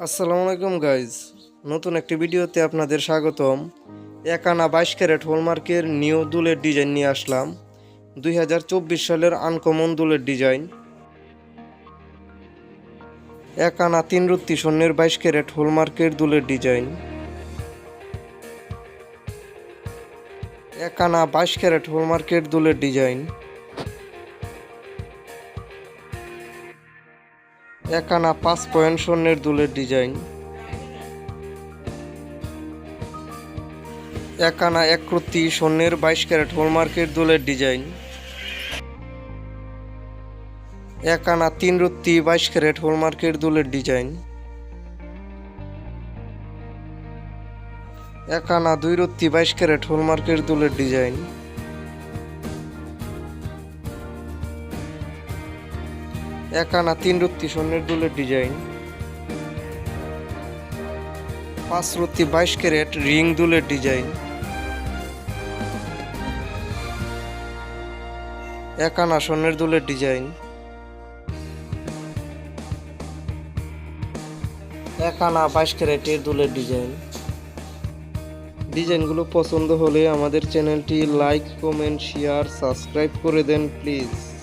আসসালামু আলাইকুম গাইজ নতুন একটি ভিডিওতে আপনাদের স্বাগতম। এক আনা বাইশ ক্যারেট হলমার্কের নিউ দুলের ডিজাইন নিয়ে আসলাম। দুই হাজার চব্বিশ সালের আনকমন দুলের ডিজাইন এক আনা তিন রত্তি স্বর্ণের বাইশ ক্যারেট হলমার্কের দুলের ডিজাইন এক আনা বাইশ ক্যারেট হলমার্কের দুলের ডিজাইন এক আনা পাঁচ পয়েন্ট স্বর্ণের দুলের ডিজাইন। এক আনা এক রত্তি স্বর্ণের বাইশ ক্যারেট হলমার্কের দুলের ডিজাইন। এক আনা তিন রত্তি বাইশ ক্যারেট হলমার্কের দুলের ডিজাইন। এক আনা দুই রত্তি বাইশ ক্যারেট হলমার্কের দুলের ডিজাইন। এক আনা তিন রত্তি স্বর্ণের দুলের ডিজাইন। পাঁচ রত্তি বাইশ ক্যারেট রিং দুলের ডিজাইন। এক আনা স্বর্ণের দুলের ডিজাইন। এক আনা বাইশ ক্যারেটের দুলের ডিজাইন। ডিজাইনগুলো পছন্দ হলে আমাদের চ্যানেলটি লাইক, কমেন্ট, শেয়ার, সাবস্ক্রাইব করে দেন, প্লিজ।